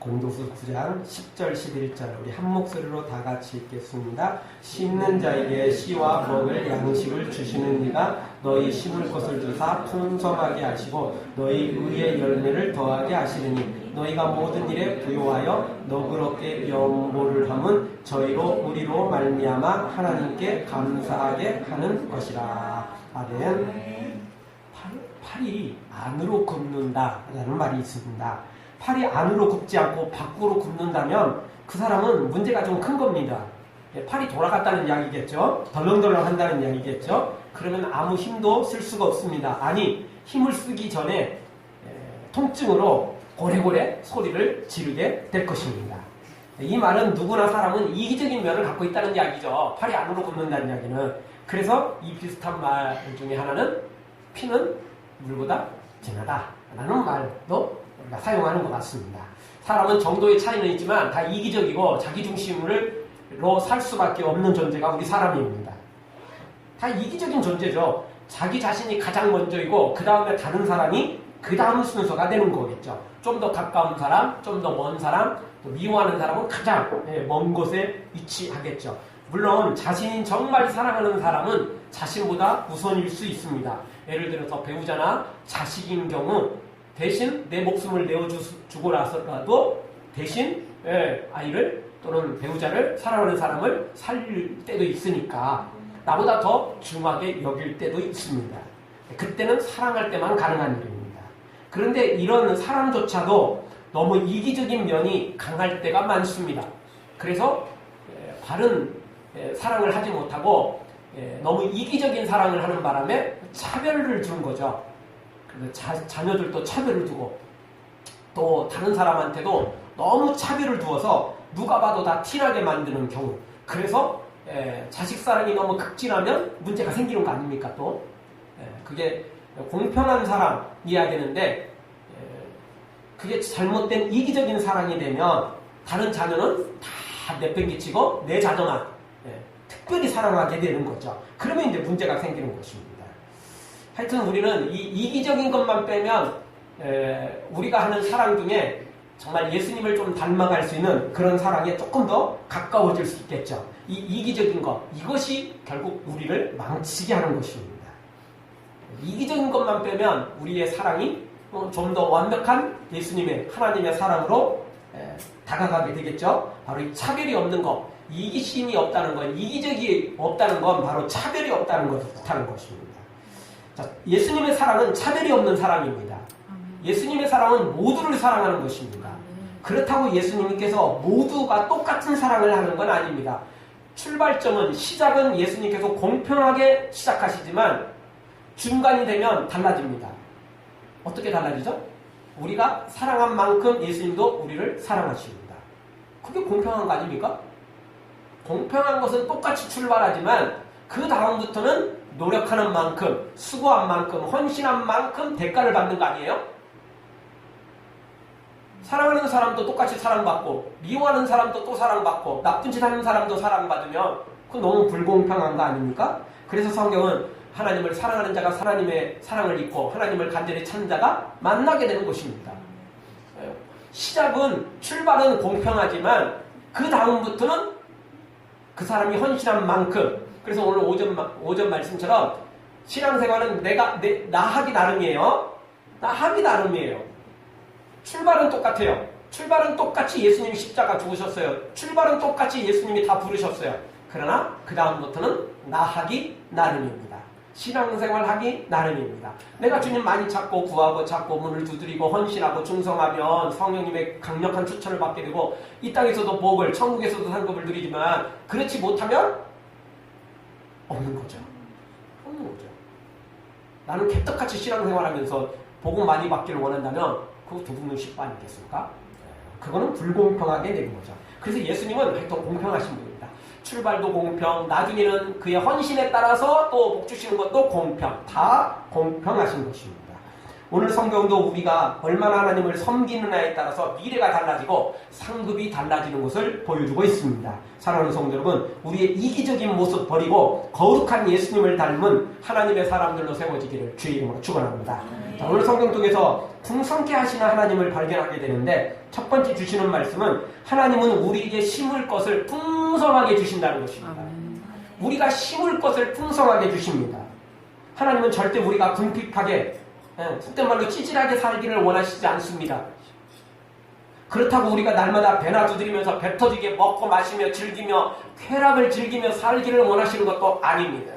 공도수 9장 10절 11절 우리 한 목소리로 다 같이 읽겠습니다. 심는 자에게 씨와 먹을 양식을 주시는 이가 너희 심을 것을 주사 풍성하게 하시고 너희 의의 열매를 더하게 하시리니 너희가 모든 일에 부요하여 너그럽게 연보를 함은 저희로 우리로 말미암아 하나님께 감사하게 하는 것이라. 아멘. 팔, 팔이 안으로 굽는다라는 말이 있습니다. 팔이 안으로 굽지 않고 밖으로 굽는다면 그 사람은 문제가 좀 큰 겁니다. 예, 팔이 돌아갔다는 이야기겠죠. 덜렁덜렁 한다는 이야기겠죠. 그러면 아무 힘도 쓸 수가 없습니다. 아니 힘을 쓰기 전에 에, 통증으로 고래고래 소리를 지르게 될 것입니다. 이 말은 누구나 사람은 이기적인 면을 갖고 있다는 이야기죠. 팔이 안으로 굽는다는 이야기는. 그래서 이 비슷한 말 중에 하나는 피는 물보다 진하다 라는 말도 우리가 사용하는 것 같습니다. 사람은 정도의 차이는 있지만 다 이기적이고 자기 중심으로 살 수밖에 없는 존재가 우리 사람입니다. 다 이기적인 존재죠. 자기 자신이 가장 먼저이고 그 다음에 다른 사람이 그 다음 순서가 되는 거겠죠. 좀 더 가까운 사람, 좀 더 먼 사람, 또 미워하는 사람은 가장 예, 먼 곳에 위치하겠죠. 물론 자신이 정말 사랑하는 사람은 자신보다 우선일 수 있습니다. 예를 들어서 배우자나 자식인 경우 대신 내 목숨을 내어주고 나서라도 대신 예, 아이를 또는 배우자를 사랑하는 사람을 살릴 때도 있으니까 나보다 더 중하게 여길 때도 있습니다. 그때는 사랑할 때만 가능한 일입니다. 그런데 이런 사랑조차도 너무 이기적인 면이 강할 때가 많습니다. 그래서 예, 바른 예, 사랑을 하지 못하고 예, 너무 이기적인 사랑을 하는 바람에 차별을 주는 거죠. 그래서 자, 자녀들도 차별을 두고 또 다른 사람한테도 너무 차별을 두어서 누가 봐도 다 티나게 만드는 경우. 그래서 예, 자식 사랑이 너무 극진하면 문제가 생기는 거 아닙니까 또? 예, 그게 공평한 사랑이어야 되는데 예, 그게 잘못된 이기적인 사랑이 되면 다른 자녀는 다 내팽개치고 내 자녀만 예, 특별히 사랑하게 되는 거죠. 그러면 이제 문제가 생기는 것입니다. 하여튼 우리는 이 이기적인 것만 빼면 에, 우리가 하는 사랑 중에 정말 예수님을 좀 닮아갈 수 있는 그런 사랑에 조금 더 가까워질 수 있겠죠. 이 이기적인 것 이것이 결국 우리를 망치게 하는 것입니다. 이기적인 것만 빼면 우리의 사랑이 좀 더 완벽한 예수님의 하나님의 사랑으로 에, 다가가게 되겠죠. 바로 이 차별이 없는 것, 이기심이 없다는 것, 이기적이 없다는 건 바로 차별이 없다는 것을 뜻하는 것입니다. 자, 예수님의 사랑은 차별이 없는 사랑입니다. 예수님의 사랑은 모두를 사랑하는 것입니다. 그렇다고 예수님께서 모두가 똑같은 사랑을 하는 건 아닙니다. 출발점은 시작은 예수님께서 공평하게 시작하시지만 중간이 되면 달라집니다. 어떻게 달라지죠? 우리가 사랑한 만큼 예수님도 우리를 사랑하십니다. 그게 공평한 거 아닙니까? 공평한 것은 똑같이 출발하지만 그 다음부터는 노력하는 만큼, 수고한 만큼, 헌신한 만큼 대가를 받는 거 아니에요? 사랑하는 사람도 똑같이 사랑받고, 미워하는 사람도 또 사랑받고, 나쁜 짓 하는 사람도 사랑받으면 그건 너무 불공평한 거 아닙니까? 그래서 성경은 하나님을 사랑하는 자가 하나님의 사랑을 입고 하나님을 간절히 찾는 자가 만나게 되는 것입니다. 시작은, 출발은 공평하지만 그 다음부터는 그 사람이 헌신한 만큼 그래서 오늘 오전, 오전 말씀처럼 신앙생활은 내가 내, 나 하기 나름이에요. 나 하기 나름이에요. 출발은 똑같아요. 출발은 똑같이 예수님이 십자가 죽으셨어요. 출발은 똑같이 예수님이 다 부르셨어요. 그러나 그 다음부터는 나 하기 나름입니다. 신앙생활 하기 나름입니다. 내가 주님 많이 찾고 구하고 찾고 문을 두드리고 헌신하고 충성하면 성령님의 강력한 추천을 받게 되고 이 땅에서도 복을 천국에서도 상급을 누리지만 그렇지 못하면 없는 거죠. 없는 거죠. 나는 개떡같이 신앙생활 하면서 복음 많이 받기를 원한다면 그거 도둑놈 십바 아니겠습니까? 그거는 불공평하게 되는 거죠. 그래서 예수님은 하여튼 공평하신 분입니다. 출발도 공평, 나중에는 그의 헌신에 따라서 또 복 주시는 것도 공평, 다 공평하신 것입니다. 오늘 성경도 우리가 얼마나 하나님을 섬기느냐에 따라서 미래가 달라지고 상급이 달라지는 것을 보여주고 있습니다. 사랑하는 성도 여러분, 우리의 이기적인 모습 버리고 거룩한 예수님을 닮은 하나님의 사람들로 세워지기를 주의 이름으로 축원합니다. 자, 오늘 성경 속에서 풍성케 하시는 하나님을 발견하게 되는데 첫 번째 주시는 말씀은 하나님은 우리에게 심을 것을 풍성하게 주신다는 것입니다. 우리가 심을 것을 풍성하게 주십니다. 하나님은 절대 우리가 궁핍하게 예, 속된 말로 찌질하게 살기를 원하시지 않습니다. 그렇다고 우리가 날마다 배나 두드리면서 배 터지게 먹고 마시며 즐기며 쾌락을 즐기며 살기를 원하시는 것도 아닙니다.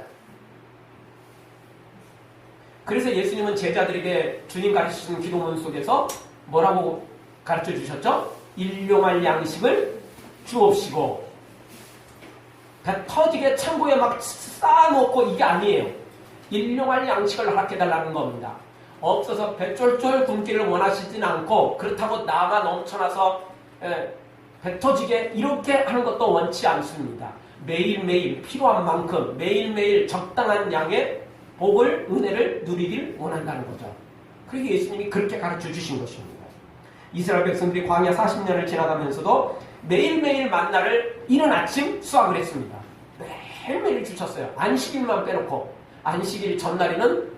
그래서 예수님은 제자들에게 주님 가르치신 기도문 속에서 뭐라고 가르쳐 주셨죠? 일용할 양식을 주옵시고 배 터지게 창고에 막 쌓아놓고 이게 아니에요. 일용할 양식을 허락해달라는 겁니다. 없어서 배 쫄쫄 굶기를 원하시진 않고 그렇다고 나가 넘쳐나서 예, 배 터지게 이렇게 하는 것도 원치 않습니다. 매일매일 필요한 만큼 매일매일 적당한 양의 복을 은혜를 누리길 원한다는 거죠. 그게 예수님이 그렇게 가르쳐 주신 것입니다. 이스라엘 백성들이 광야 40년을 지나가면서도 매일매일 만나를 이른 아침 수확을 했습니다. 매일매일 주셨어요. 안식일만 빼놓고 안식일 전날에는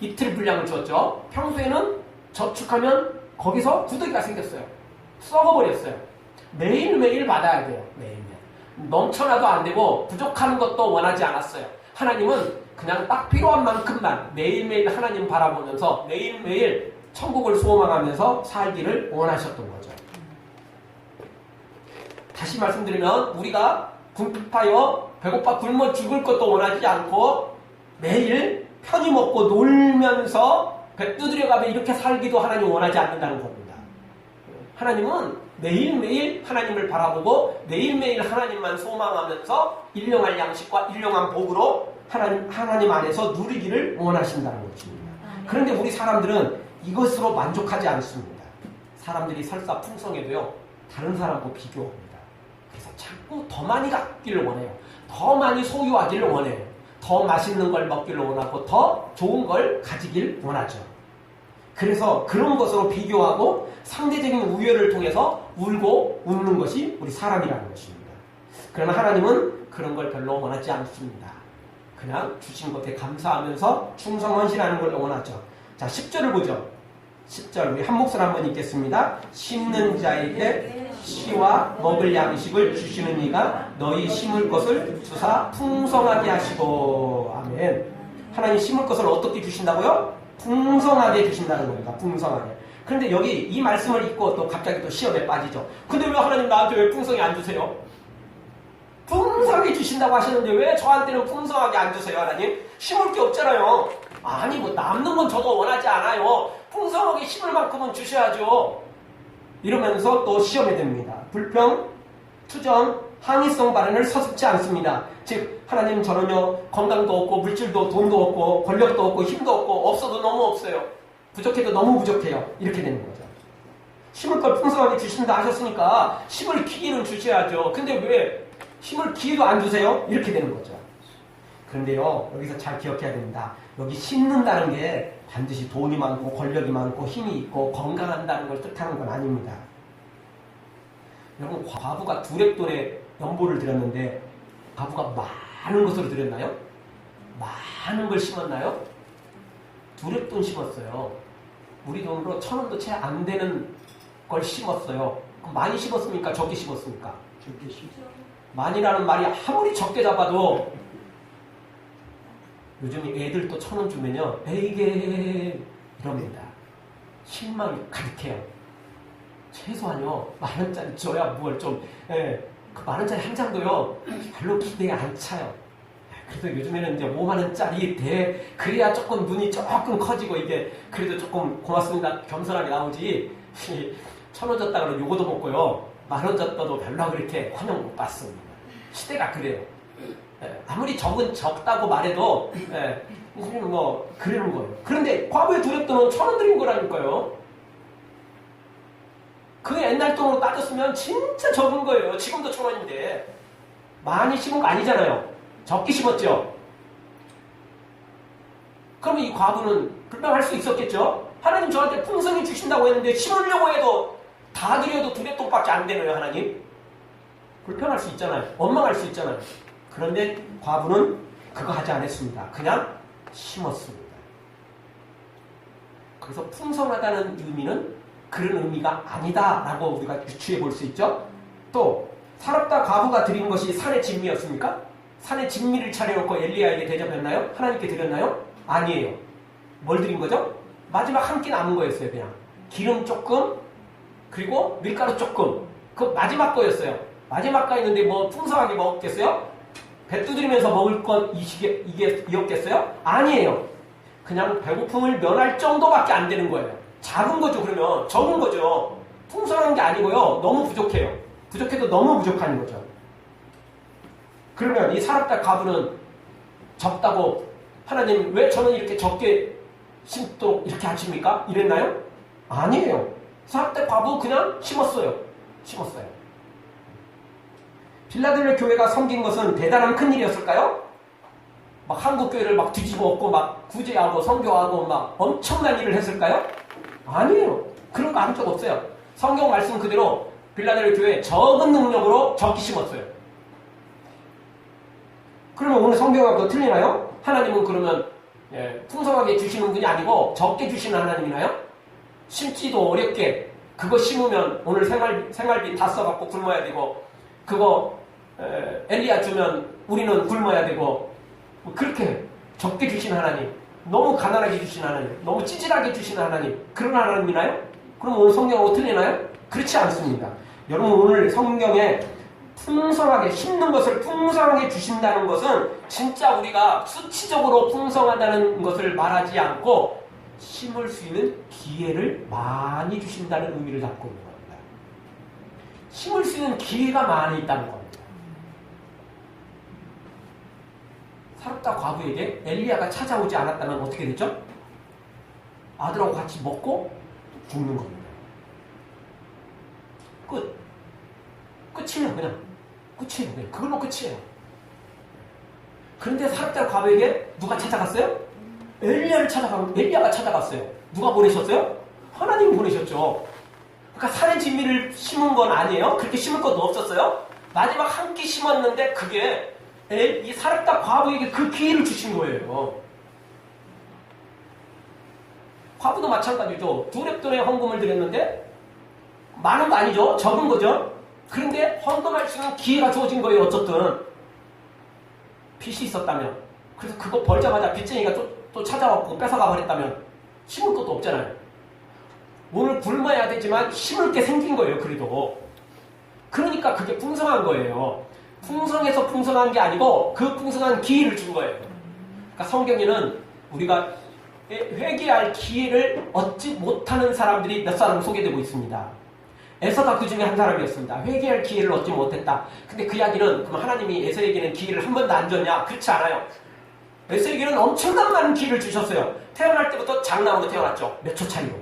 이틀 분량을 주었죠. 평소에는 저축하면 거기서 구더기가 생겼어요. 썩어버렸어요. 매일매일 받아야 돼요. 매일매일. 넘쳐나도 안 되고 부족한 것도 원하지 않았어요. 하나님은 그냥 딱 필요한 만큼만 매일매일 하나님 바라보면서 매일매일 천국을 소망하면서 살기를 원하셨던 거죠. 다시 말씀드리면 우리가 궁핍하여 배고파 굶어 죽을 것도 원하지 않고 매일 편히 먹고 놀면서 배 두드려가며 이렇게 살기도 하나님 원하지 않는다는 겁니다. 하나님은 매일매일 하나님을 바라보고 매일매일 하나님만 소망하면서 일용할 양식과 일용한 복으로 하나님, 하나님 안에서 누리기를 원하신다는 것입니다. 그런데 우리 사람들은 이것으로 만족하지 않습니다. 사람들이 설사 풍성해도요, 다른 사람과 비교합니다. 그래서 자꾸 더 많이 갖기를 원해요. 더 많이 소유하기를 원해요. 더 맛있는 걸 먹기를 원하고 더 좋은 걸 가지길 원하죠. 그래서 그런 것으로 비교하고 상대적인 우열을 통해서 울고 웃는 것이 우리 사람이라는 것입니다. 그러나 하나님은 그런 걸 별로 원하지 않습니다. 그냥 주신 것에 감사하면서 충성헌신하는 걸 원하죠. 자, 10절을 보죠. 10절 우리 한 목소리 한번 읽겠습니다. 심는 자에게 씨와 먹을 양식을 주시는 이가 너희 심을 것을 주사 풍성하게 하시고 아멘. 하나님 심을 것을 어떻게 주신다고요? 풍성하게 주신다는 겁니다. 풍성하게. 그런데 여기 이 말씀을 읽고 또 갑자기 또 시험에 빠지죠. 근데 왜 하나님 나한테 왜 풍성히 안 주세요? 풍성하게 주신다고 하시는데 왜 저한테는 풍성하게 안 주세요, 하나님? 심을 게 없잖아요. 아니, 뭐 남는 건 저도 원하지 않아요. 풍성하게 심을 만큼은 주셔야죠. 이러면서 또 시험에 듭니다. 불평, 투정, 항의성 발언을 서슴지 않습니다. 즉, 하나님 저는요, 건강도 없고, 물질도, 돈도 없고, 권력도 없고, 힘도 없고, 없어도 너무 없어요. 부족해도 너무 부족해요. 이렇게 되는 거죠. 심을 걸 풍성하게 주신다 하셨으니까, 심을 기회는 주셔야죠. 근데 왜 힘을 기회도 안 주세요? 이렇게 되는 거죠. 그런데요, 여기서 잘 기억해야 됩니다. 여기 심는다는 게 반드시 돈이 많고 권력이 많고 힘이 있고 건강한다는 걸 뜻하는 건 아닙니다. 여러분, 과부가 두랩돈의 연보를 드렸는데 과부가 많은 것으로 드렸나요? 많은 걸 심었나요? 두랩돈 심었어요. 우리 돈으로 천 원도 채 안 되는 걸 심었어요. 많이 심었습니까? 적게 심었습니까? 적게 심어. 많이라는 말이 아무리 적게 잡아도 요즘 애들 또 천 원 주면요. 에이게! 이럽니다. 실망이 가득해요. 최소한요. 만 원짜리 줘야 뭘좀그 만 원짜리 한 장도요. 별로 기대에 안 차요. 그래서 요즘에는 이제 5만 원짜리 대 그래야 조금 눈이 조금 커지고 이게 그래도 조금 고맙습니다. 겸손하게 나오지. 천원 줬다 그러면 요거도 먹고요. 만 원 줬다도 별로 그렇게 환영 못 받습니다. 시대가 그래요. 예, 아무리 적은 적다고 말해도 예, 뭐 그러는 거예요. 그런데 과거에 두렵던 천원 드린 거라니까요. 그 옛날 돈으로 따졌으면 진짜 적은 거예요. 지금도 천 원인데 많이 심은 거 아니잖아요. 적게 심었죠. 그러면 이 과부는 불평할 수 있었겠죠. 하나님 저한테 풍성히 주신다고 했는데 심으려고 해도 다 드려도 두 대통밖에 안 되네요, 하나님. 불편할 수 있잖아요. 원망할 수 있잖아요. 그런데 과부는 그거 하지 않았습니다. 그냥 심었습니다. 그래서 풍성하다는 의미는 그런 의미가 아니다라고 우리가 유추해 볼 수 있죠. 또 사랍다 과부가 드린 것이 산의 진미였습니까? 산의 진미를 차려놓고 엘리야에게 대접했나요? 하나님께 드렸나요? 아니에요. 뭘 드린 거죠? 마지막 한 끼 남은 거였어요, 그냥. 기름 조금, 그리고 밀가루 조금. 그 마지막 거였어요. 마지막 거 있는데 뭐 풍성하게 먹었겠어요? 배 두드리면서 먹을 것 이게, 이게 이었겠어요? 아니에요. 그냥 배고픔을 면할 정도밖에 안 되는 거예요. 작은 거죠, 그러면. 적은 거죠. 풍성한 게 아니고요. 너무 부족해요. 부족해도 너무 부족한 거죠. 그러면 이 사랍다 가부는 적다고 하나님 왜 저는 이렇게 적게 심도록 이렇게 하십니까? 이랬나요? 아니에요. 사랍다 과부 그냥 심었어요. 심었어요. 빌라델의 교회가 섬긴 것은 대단한 큰 일이었을까요? 막 한국 교회를 막 뒤집어 엎고 막 구제하고 성교하고 막 엄청난 일을 했을까요? 아니에요. 그런 거 한 적 없어요. 성경 말씀 그대로 빌라델 교회 적은 능력으로 적기 심었어요. 그러면 오늘 성경하고 틀리나요? 하나님은 그러면 예, 풍성하게 주시는 분이 아니고 적게 주시는 하나님이나요? 심지도 어렵게 그거 심으면 오늘 생활, 생활비 다 써갖고 굶어야 되고 그거 에, 엘리야 주면 우리는 굶어야 되고 뭐 그렇게 적게 주시는 하나님 너무 가난하게 주시는 하나님 너무 찌질하게 주시는 하나님 그런 하나님이나요? 그럼 오늘 성경하고 틀리나요? 그렇지 않습니다. 여러분 오늘 성경에 풍성하게 심는 것을 풍성하게 주신다는 것은 진짜 우리가 수치적으로 풍성하다는 것을 말하지 않고 심을 수 있는 기회를 많이 주신다는 의미를 담고 있는 겁니다. 심을 수 있는 기회가 많이 있다는 겁니다. 사롭다 과부에게 엘리야가 찾아오지 않았다면 어떻게 되죠? 아들하고 같이 먹고 죽는 겁니다. 끝. 끝이에요, 그냥. 끝이에요, 그냥. 그걸로 끝이에요. 그런데 사람들 과부에게 누가 찾아갔어요? 엘리야를 찾아가면 엘리야가 찾아갔어요. 누가 보내셨어요? 하나님 보내셨죠. 그러니까 산의 진미를 심은 건 아니에요. 그렇게 심을 것도 없었어요. 마지막 한 끼 심었는데 그게 엘- 이 사람다 과부에게 그 기회를 주신 거예요. 과부도 마찬가지죠. 두 랩돈의 헌금을 드렸는데 많은 거 아니죠? 적은 거죠? 그런데 헌금할 수 있는 기회가 주어진 거예요, 어쨌든. 빚이 있었다면. 그래서 그거 벌자마자 빚쟁이가 또, 또 찾아왔고 뺏어가 버렸다면 심을 것도 없잖아요. 오늘 굶어야 되지만 심을 게 생긴 거예요, 그래도. 그러니까 그게 풍성한 거예요. 풍성해서 풍성한 게 아니고 그 풍성한 기회를 준 거예요. 그러니까 성경에는 우리가 회개할 기회를 얻지 못하는 사람들이 몇 사람 소개되고 있습니다. 에서가 그 중에 한 사람이었습니다. 회개할 기회를 얻지 못했다. 근데 그 이야기는 그럼 하나님이 에서에게는 기회를 한 번도 안 줬냐? 그렇지 않아요. 에서에게는 엄청난 많은 기회를 주셨어요. 태어날 때부터 장남으로 태어났죠. 몇 초 차이로.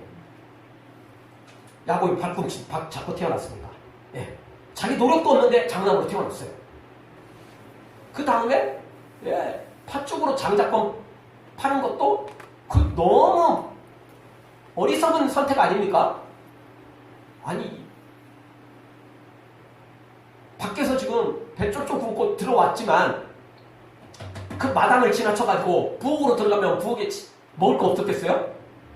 야곱이 발꿈치 박 잡고 태어났습니다. 예. 자기 노력도 없는데 장남으로 태어났어요. 그 다음에 예, 팥죽으로 장작권 파는 것도 그 너무 어리석은 선택 아닙니까? 아니 밖에서 지금 배 쫄쫄 굶고 들어왔지만 그 마당을 지나쳐가지고 부엌으로 들어가면 부엌에 지- 먹을 거 없었겠어요?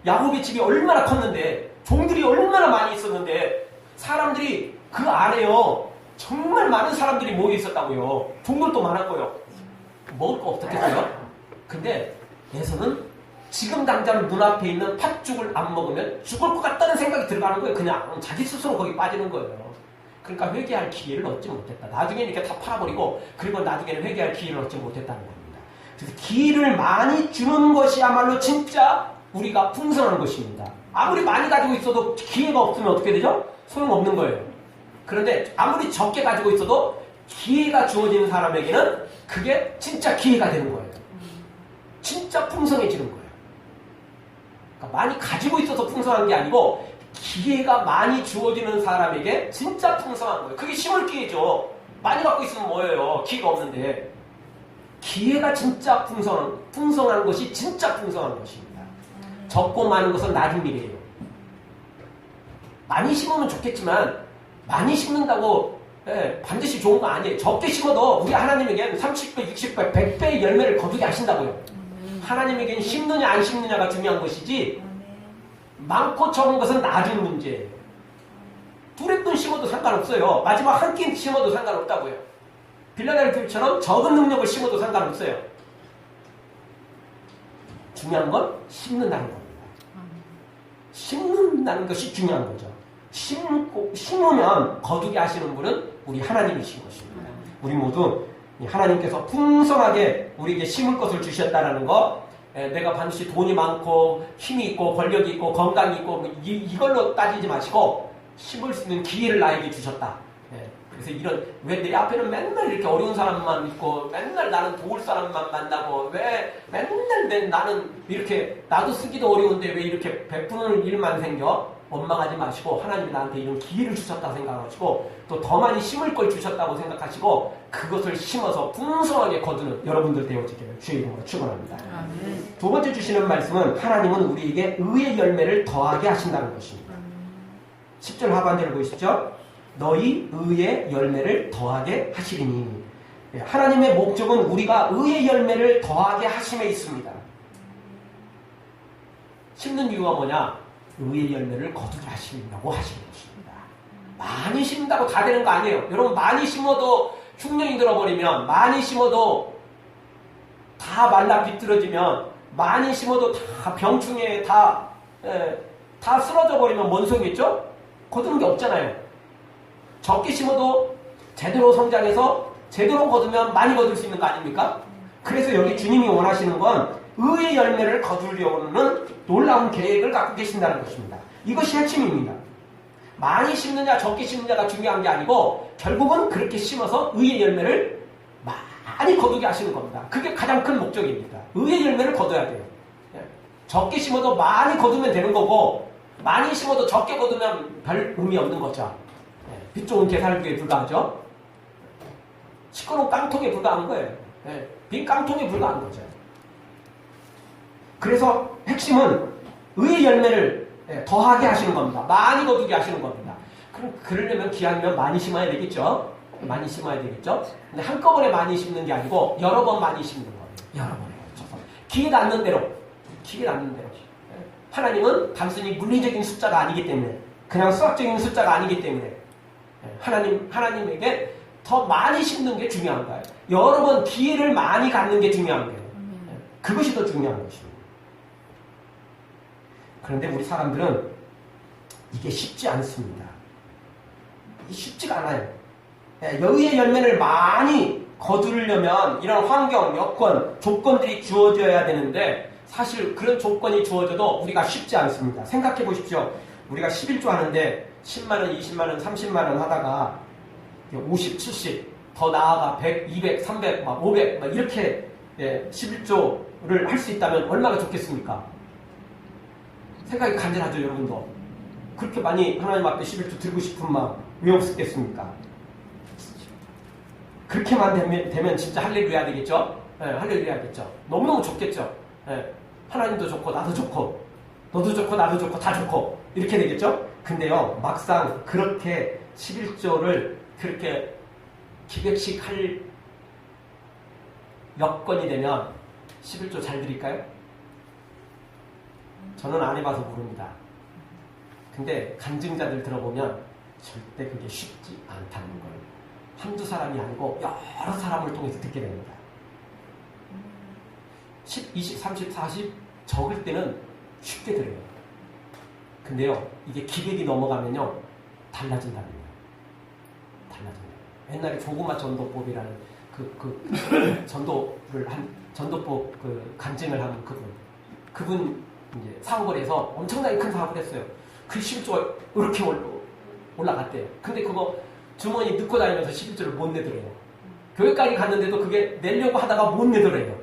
야곱의 집이 얼마나 컸는데 종들이 얼마나 많이 있었는데 사람들이 그 안에요 정말 많은 사람들이 모여 있었다고요 종들도 많았고요 먹을 거 없었겠어요? 근데 에서는 지금 당장 눈앞에 있는 팥죽을 안 먹으면 죽을 것 같다는 생각이 들어가는 거예요 그냥 자기 스스로 거기 빠지는 거예요 그러니까 회개할 기회를 얻지 못했다. 나중에는 이렇게 다 팔아버리고 그리고 나중에는 회개할 기회를 얻지 못했다는 겁니다. 그래서 기회를 많이 주는 것이야말로 진짜 우리가 풍성한 것입니다. 아무리 많이 가지고 있어도 기회가 없으면 어떻게 되죠? 소용없는 거예요. 그런데 아무리 적게 가지고 있어도 기회가 주어지는 사람에게는 그게 진짜 기회가 되는 거예요. 진짜 풍성해지는 거예요. 그러니까 많이 가지고 있어서 풍성한 게 아니고 기회가 많이 주어지는 사람에게 진짜 풍성한 거예요. 그게 심을 기회죠. 많이 갖고 있으면 뭐예요? 기회가 없는데. 기회가 진짜 풍성한, 풍성한 것이 진짜 풍성한 것입니다. 적고 많은 것은 낮은 일이에요. 많이 심으면 좋겠지만 많이 심는다고 예, 반드시 좋은 거 아니에요. 적게 심어도 우리 하나님에게는 30배, 60배, 100배의 열매를 거두게 하신다고요. 하나님에게는 심느냐 안 심느냐가 중요한 것이지 많고 적은 것은 나중 문제예요. 두레 분 심어도 상관없어요. 마지막 한 끼 심어도 상관없다고요. 빌라델피처럼 적은 능력을 심어도 상관없어요. 중요한 건 심는다는 겁니다. 심는다는 것이 중요한 거죠. 심고, 심으면 거두게 하시는 분은 우리 하나님이신 것입니다. 우리 모두 이 하나님께서 풍성하게 우리에게 심을 것을 주셨다라는 거, 에, 내가 반드시 돈이 많고 힘이 있고 권력이 있고 건강이 있고 뭐 이, 이걸로 따지지 마시고 심을 수 있는 기회를 나에게 주셨다. 예, 그래서 이런 왜 내 앞에는 맨날 이렇게 어려운 사람만 있고 맨날 나는 도울 사람만 만나고 왜 맨날 내, 나는 이렇게 나도 쓰기도 어려운데 왜 이렇게 베푸는 일만 생겨? 원망하지 마시고 하나님이 나한테 이런 기회를 주셨다 생각하시고 또 더 많이 심을 걸 주셨다고 생각하시고 그것을 심어서 풍성하게 거두는 여러분들 되어지기를 주의 이름으로 축원합니다. 두 번째 주시는 말씀은 하나님은 우리에게 의의 열매를 더하게 하신다는 것입니다. 10절 하반절을 보시죠. 너희 의의 열매를 더하게 하시리니 예, 하나님의 목적은 우리가 의의 열매를 더하게 하심에 있습니다. 심는 이유가 뭐냐? 의의 열매를 거두게 하시려고 하시는 것입니다. 많이 심는다고 다 되는 거 아니에요. 여러분 많이 심어도 흉년이 들어버리면 많이 심어도 다 말라 비틀어지면 많이 심어도 다 병충해 다, 에, 다 쓰러져 버리면 뭔 소용있죠? 거두는 게 없잖아요. 적게 심어도 제대로 성장해서 제대로 거두면 많이 거둘 수 있는 거 아닙니까? 그래서 여기 주님이 원하시는 건 의의 열매를 거두려는 놀라운 계획을 갖고 계신다는 것입니다. 이것이 핵심입니다. 많이 심느냐 적게 심느냐가 중요한 게 아니고 결국은 그렇게 심어서 의의 열매를 많이 거두게 하시는 겁니다. 그게 가장 큰 목적입니다. 의의 열매를 거둬야 돼요. 예. 적게 심어도 많이 거두면 되는 거고 많이 심어도 적게 거두면 별 의미 없는 거죠. 예. 빛 좋은 계산기에 불과하죠. 시끄러운 깡통에 불과한 거예요. 예. 빈 깡통에 불과한 거죠. 그래서 핵심은 의의 열매를 예, 더하게 하시는 겁니다. 많이 거두게 하시는 겁니다. 그럼 그러려면 기한이면 많이 심어야 되겠죠? 많이 심어야 되겠죠? 근데 한꺼번에 많이 심는 게 아니고 여러 번 많이 심는 거예요. 여러 번에 걸쳐서. 기회 닿는 대로. 기회 닿는 대로. 예. 하나님은 단순히 물리적인 숫자가 아니기 때문에 그냥 수학적인 숫자가 아니기 때문에 예, 하나님, 하나님에게 더 많이 심는 게 중요한 거예요. 여러 번 기회를 많이 갖는 게 중요한 거예요. 예, 그것이 더 중요한 것입니다. 그런데 우리 사람들은 이게 쉽지 않습니다. 쉽지가 않아요. 예, 여의의 열매를 많이 거두려면 이런 환경, 여건, 조건들이 주어져야 되는데 사실 그런 조건이 주어져도 우리가 쉽지 않습니다. 생각해 보십시오. 우리가 11조 하는데 10만원, 20만원, 30만원 하다가 50, 70, 더 나아가 100, 200, 300, 막 500, 막 이렇게 예, 11조를 할 수 있다면 얼마나 좋겠습니까? 생각이 간절하죠, 여러분도. 그렇게 많이 하나님 앞에 11조 드리고 싶은 마음 왜 없었겠습니까? 그렇게만 되면, 되면 진짜 할렐루야 되겠죠? 네, 할렐루야 겠죠 너무너무 좋겠죠? 네, 하나님도 좋고, 나도 좋고, 너도 좋고, 나도 좋고, 다 좋고, 이렇게 되겠죠? 근데요, 막상 그렇게 11조를 그렇게 기백식 할 여건이 되면 11조 잘 드릴까요? 저는 안 해봐서 모릅니다. 근데 간증자들 들어보면 절대 그게 쉽지 않다는 걸 한두 사람이 아니고 여러 사람을 통해서 듣게 됩니다. 10, 20, 30, 40 적을 때는 쉽게 들어요. 근데요, 이게 기백이 넘어가면요, 달라진답니다. 달라져요. 옛날에 조그마 전도법이라는 그, 그, 전도를 한, 전도법 그 간증을 하는 그분. 그분 이제 사업을 해서 엄청나게 큰 사업을 했어요. 그 11조가 이렇게 올라갔대요. 근데 그거 주머니 넣고 다니면서 11조를 못 내더래요. 교회까지 갔는데도 그게 내려고 하다가 못 내더래요.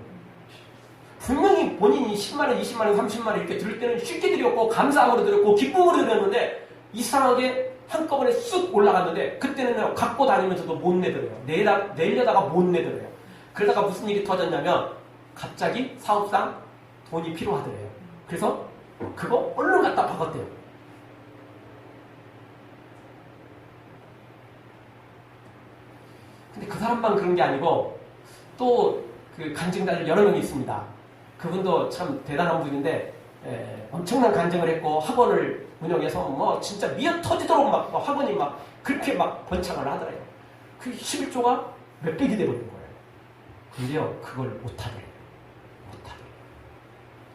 분명히 본인이 10만원, 20만원, 30만원 이렇게 들을 때는 쉽게 드렸고, 감사함으로 드렸고, 기쁨으로 드렸는데, 이상하게 한꺼번에 쑥 올라갔는데, 그때는 갖고 다니면서도 못 내더래요. 내다, 내려다가 못 내더래요. 그러다가 무슨 일이 터졌냐면, 갑자기 사업상 돈이 필요하더래요. 그래서 그거 얼른 갖다 박았대요. 근데 그 사람만 그런 게 아니고 또 그 간증자들 여러 명이 있습니다. 그분도 참 대단한 분인데 에, 엄청난 간증을 했고 학원을 운영해서 뭐 진짜 미어 터지도록 막, 막 학원이 막 그렇게 막 번창을 하더래요. 그 11조가 몇 백이 돼버린 거예요. 근데요 그걸. 못하더래요.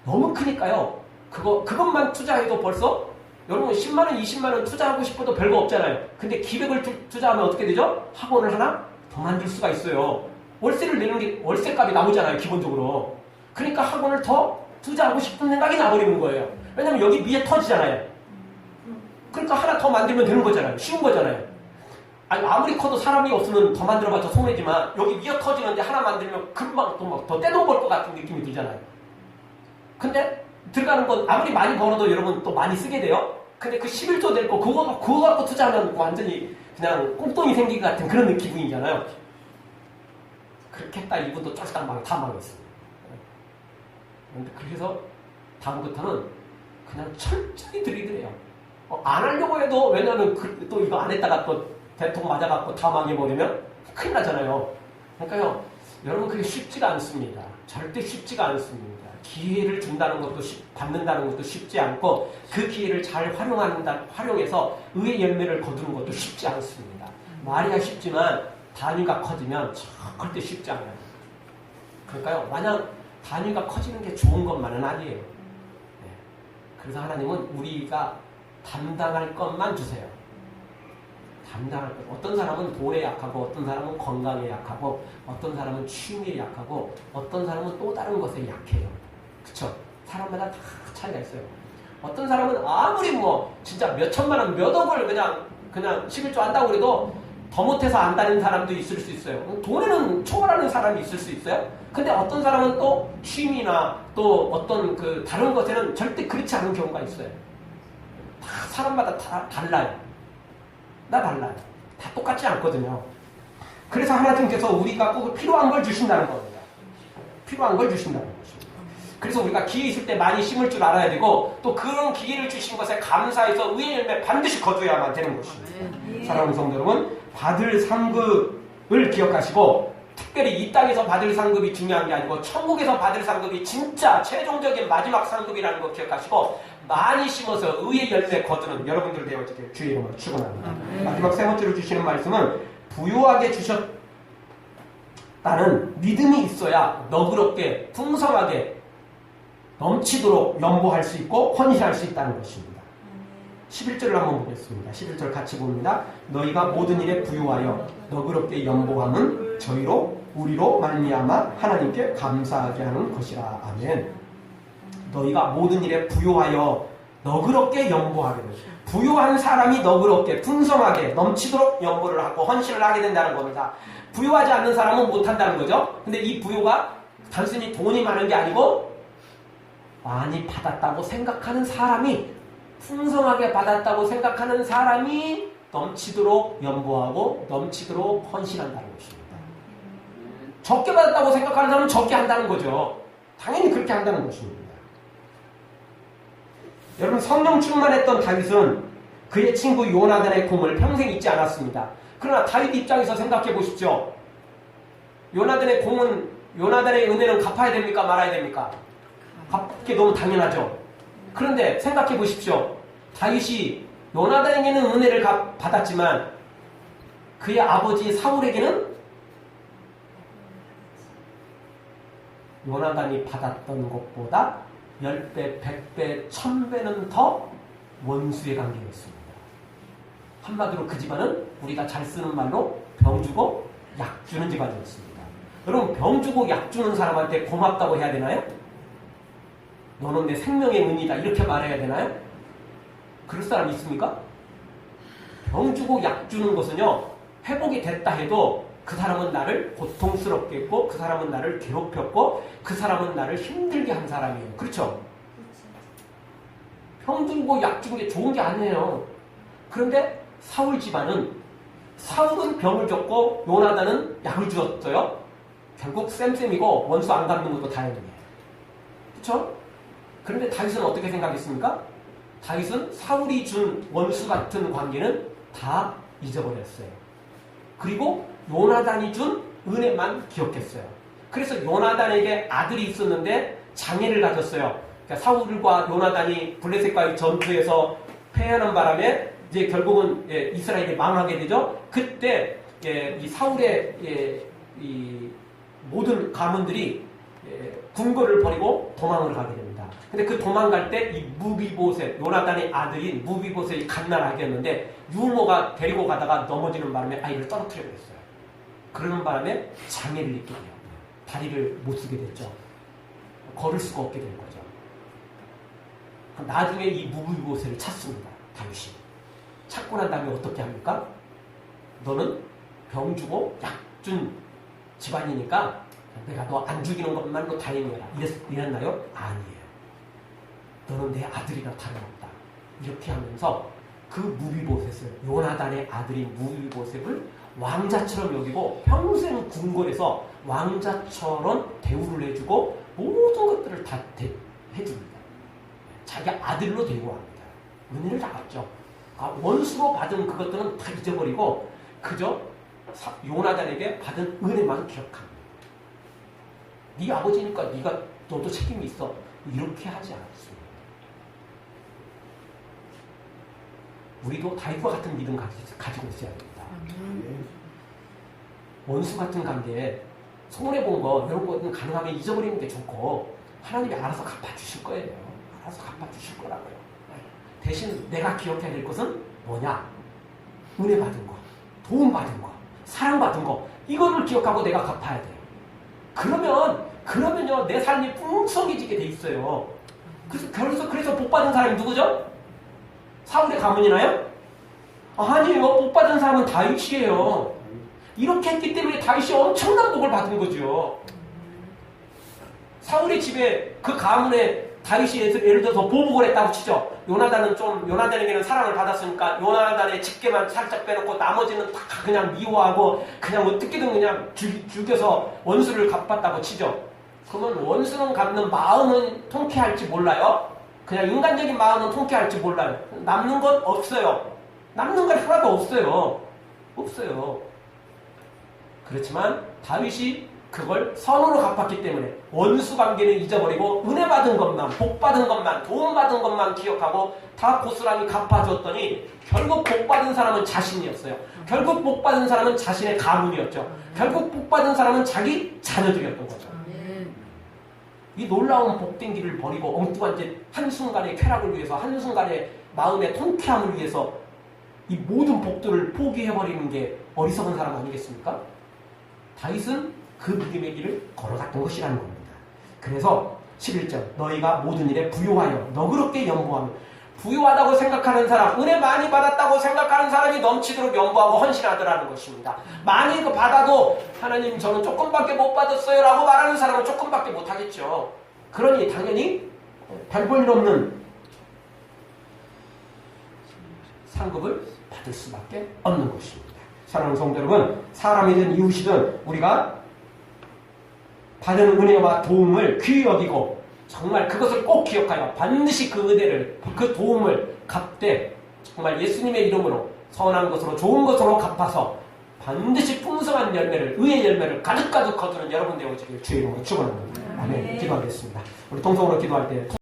너무 크니까요. 그거 그것만 투자해도 벌써 여러분 10만 원, 20만 원 투자하고 싶어도 별거 없잖아요. 근데 기백을 투, 투자하면 어떻게 되죠? 학원을 하나 더 만들 수가 있어요. 월세를 내는 게 월세 값이 나오잖아요, 기본적으로. 그러니까 학원을 더 투자하고 싶은 생각이 나버리는 거예요. 왜냐면 여기 위에 터지잖아요. 그러니까 하나 더 만들면 되는 거잖아요. 쉬운 거잖아요. 아니 아무리 커도 사람이 없으면 더 만들어봤자 손해지만 여기 위에 터지는데 하나 만들면 금방 또막더 벌것 같은 느낌이 들잖아요. 근데 들어가는 건 아무리 많이 벌어도 여러분 또 많이 쓰게 돼요. 근데 그 11조 될 거 그거 그거 갖고 투자하면 완전히 그냥 꽁돈이 생긴 것 같은 그런 느낌이잖아요. 그렇게 했다 이분도 쫄딱 망, 다 망했습니다. 그런데 그래서 다음부터는 그냥 철저히 들이대요. 어, 안 하려고 해도 왜냐하면 그, 또 이거 안 했다가 또 대통 맞아갖고 다 망해버리면 큰일 나잖아요. 그러니까요, 여러분 그게 쉽지가 않습니다. 절대 쉽지가 않습니다. 기회를 준다는 것도 쉽, 받는다는 것도 쉽지 않고 그 기회를 잘 활용한다, 활용해서 의의 열매를 거두는 것도 쉽지 않습니다. 말이야 쉽지만 단위가 커지면 절대 쉽지 않아요. 그러니까요, 만약 단위가 커지는 게 좋은 것만은 아니에요. 네. 그래서 하나님은 우리가 담당할 것만 주세요. 담당할 것. 어떤 사람은 돈에 약하고, 어떤 사람은 건강에 약하고, 어떤 사람은 취미에 약하고, 어떤 사람은 또 다른 것에 약해요. 그쵸? 사람마다 다 차이가 있어요. 어떤 사람은 아무리 뭐, 진짜 몇 천만 원, 몇 억을 그냥, 그냥 11조 한다고 그래도 더 못해서 안 다니는 사람도 있을 수 있어요. 돈에는 초월하는 사람이 있을 수 있어요. 근데 어떤 사람은 또 취미나 또 어떤 그 다른 것에는 절대 그렇지 않은 경우가 있어요. 다 사람마다 다 달라요. 다 달라요. 다 똑같지 않거든요. 그래서 하나님께서 우리가 꼭 필요한 걸 주신다는 겁니다. 필요한 걸 주신다는 것입니다. 그래서 우리가 기회 있을 때 많이 심을 줄 알아야 되고 또 그런 기회를 주신 것에 감사해서 의의 열매 반드시 거두어야만 되는 것입니다. 사랑하는 성도 여러분, 받을 상급을 기억하시고 특별히 이 땅에서 받을 상급이 중요한 게 아니고 천국에서 받을 상급이 진짜 최종적인 마지막 상급이라는 거 기억하시고 많이 심어서 의의 열매 거두는 여러분들 되어지길 주의 이름으로 축원합니다. 마지막 세 번째로 주시는 말씀은 부유하게 주셨다는 믿음이 있어야 너그럽게 풍성하게 넘치도록 연보할 수 있고 헌신할 수 있다는 것입니다. 11절을 한번 보겠습니다. 11절 같이 봅니다. 너희가 모든 일에 부유하여 너그럽게 연보함은 저희로 우리로 말미암아 하나님께 감사하게 하는 것이라. 아멘. 너희가 모든 일에 부유하여 너그럽게 연보하게 되 부유한 사람이 너그럽게 풍성하게 넘치도록 연보를 하고 헌신을 하게 된다는 겁니다. 부유하지 않는 사람은 못한다는 거죠. 근데 이 부유가 단순히 돈이 많은 게 아니고 많이 받았다고 생각하는 사람이 풍성하게 받았다고 생각하는 사람이 넘치도록 연보하고 넘치도록 헌신한다는 것입니다. 적게 받았다고 생각하는 사람은 적게 한다는 거죠. 당연히 그렇게 한다는 것입니다. 여러분 성령 충만했던 다윗은 그의 친구 요나단의 공을 평생 잊지 않았습니다. 그러나 다윗 입장에서 생각해 보십시오. 요나단의 공은 요나단의 은혜는 갚아야 됩니까 말아야 됩니까? 갚게 너무 당연하죠. 그런데 생각해 보십시오. 다윗이 요나단에게는 은혜를 받았지만 그의 아버지 사울에게는 요나단이 받았던 것보다 10배, 100배, 1000배는 더 원수의 관계였습니다. 한마디로 그 집안은 우리가 잘 쓰는 말로 병 주고 약 주는 집안이었습니다. 여러분 병 주고 약 주는 사람한테 고맙다고 해야 되나요? 너는 내 생명의 은이다 이렇게 말해야 되나요? 그럴 사람 있습니까? 병 주고 약 주는 것은요 회복이 됐다 해도 그 사람은 나를 고통스럽게 했고 그 사람은 나를 괴롭혔고 그 사람은 나를 힘들게 한 사람이에요. 그렇죠? 병 주고 약 주는 게 좋은 게 아니에요. 그런데 사울 집안은 사울은 병을 줬고 요나단은 약을 주었어요. 결국 쌤쌤이고 원수 안 갚는 것도 다행이에요. 그렇죠? 그런데 다윗은 어떻게 생각했습니까? 다윗은 사울이 준 원수 같은 관계는 다 잊어버렸어요. 그리고 요나단이 준 은혜만 기억했어요. 그래서 요나단에게 아들이 있었는데 장애를 가졌어요. 그러니까 사울과 요나단이 블레셋과의 전투에서 패하는 바람에 이제 결국은 예, 이스라엘이 망하게 되죠. 그때 예, 이 사울의 예, 이 모든 가문들이 예, 궁궐을 버리고 도망을 가게 됩니다. 근데 그 도망갈 때 이 무비보셋, 요나단의 아들인 무비보셋이 갓날하겠는데 유모가 데리고 가다가 넘어지는 바람에 아이를 떨어뜨려 버렸어요. 그러는 바람에 장애를 입게 돼요. 다리를 못 쓰게 됐죠. 걸을 수가 없게 된 거죠. 나중에 이 무비보셋을 찾습니다. 다윗이. 찾고 난 다음에 어떻게 합니까? 너는 병 주고 약준 집안이니까 내가 너 안 죽이는 것만로 다행이라 이랬, 이랬나요? 아니에요. 너는 내 아들이나 다름없다. 이렇게 하면서 그 무비보셋을 요나단의 아들인 무비보셋을 왕자처럼 여기고 평생 궁궐에서 왕자처럼 대우를 해주고 모든 것들을 다 대- 해줍니다. 자기 아들로 대우합니다. 은혜를 다 갚죠. 아, 원수로 받은 그것들은 다 잊어버리고 그저 사- 요나단에게 받은 은혜만 기억합니다. 네 아버지니까 네가 너도 책임이 있어. 이렇게 하지 않았습니다. 우리도 다윗과 같은 믿음 가지, 가지고 있어야 됩니다. 원수 같은 관계에 손해 본거 이런 거는 가능하면 잊어버리는 게 좋고 하나님이 알아서 갚아주실 거예요. 알아서 갚아주실 거라고요. 대신 내가 기억해야 될 것은 뭐냐? 은혜 받은 거, 도움 받은 거, 사랑 받은 거 이거를 기억하고 내가 갚아야 돼요. 그러면 그러면요 내 삶이 풍성해지게 돼 있어요. 그래서 그래서 그래서 복 받은 사람이 누구죠? 사울의 가문이나요? 아니에요. 복 받은 사람은 다윗이에요. 이렇게 했기 때문에 다윗이 엄청난 복을 받은 거죠. 사울의 집에 그 가문에 다윗이 예를 들어서 보복을 했다고 치죠. 요나단은 좀 요나단에게는 사랑을 받았으니까 요나단의 집게만 살짝 빼놓고 나머지는 다 그냥 미워하고 그냥 어떻게든 그냥 죽, 죽여서 원수를 갚았다고 치죠. 그러면 원수는 갚는 마음은 통쾌할지 몰라요. 그냥 인간적인 마음은 통쾌할지 몰라요. 남는 건 없어요. 남는 건 하나도 없어요. 없어요. 그렇지만 다윗이 그걸 선으로 갚았기 때문에 원수 관계는 잊어버리고 은혜 받은 것만, 복 받은 것만, 도움 받은 것만 기억하고 다 고스란히 갚아주었더니 결국 복 받은 사람은 자신이었어요. 결국 복 받은 사람은 자신의 가문이었죠. 결국 복 받은 사람은 자기 자녀들이었던 거죠. 이 놀라운 복된 길을 버리고 엉뚱한 이제 한순간의 쾌락을 위해서 한순간의 마음의 통쾌함을 위해서 이 모든 복들을 포기해버리는 게 어리석은 사람 아니겠습니까? 다윗은 그 믿음의 길을 걸어갔던 것이라는 겁니다. 그래서 11절 너희가 모든 일에 부요하여 너그럽게 연보하며 부유하다고 생각하는 사람, 은혜 많이 받았다고 생각하는 사람이 넘치도록 연보하고 헌신하더라는 것입니다. 많이 그 받아도 하나님 저는 조금밖에 못 받았어요 라고 말하는 사람은 조금밖에 못 하겠죠. 그러니 당연히 별볼일 없는 상급을 받을 수밖에 없는 것입니다. 사랑하는 성도 여러분, 사람이든 이웃이든 우리가 받은 은혜와 도움을 귀히 여기고 정말 그것을 꼭 기억하여 반드시 그 은혜를 그 도움을 갚되 정말 예수님의 이름으로 선한 것으로 좋은 것으로 갚아서 반드시 풍성한 열매를 의의 열매를 가득가득 거두는 여러분 되어지길 주의 이름으로 축원합니다. 아멘. 기도하겠습니다. 우리 통성으로 기도할 때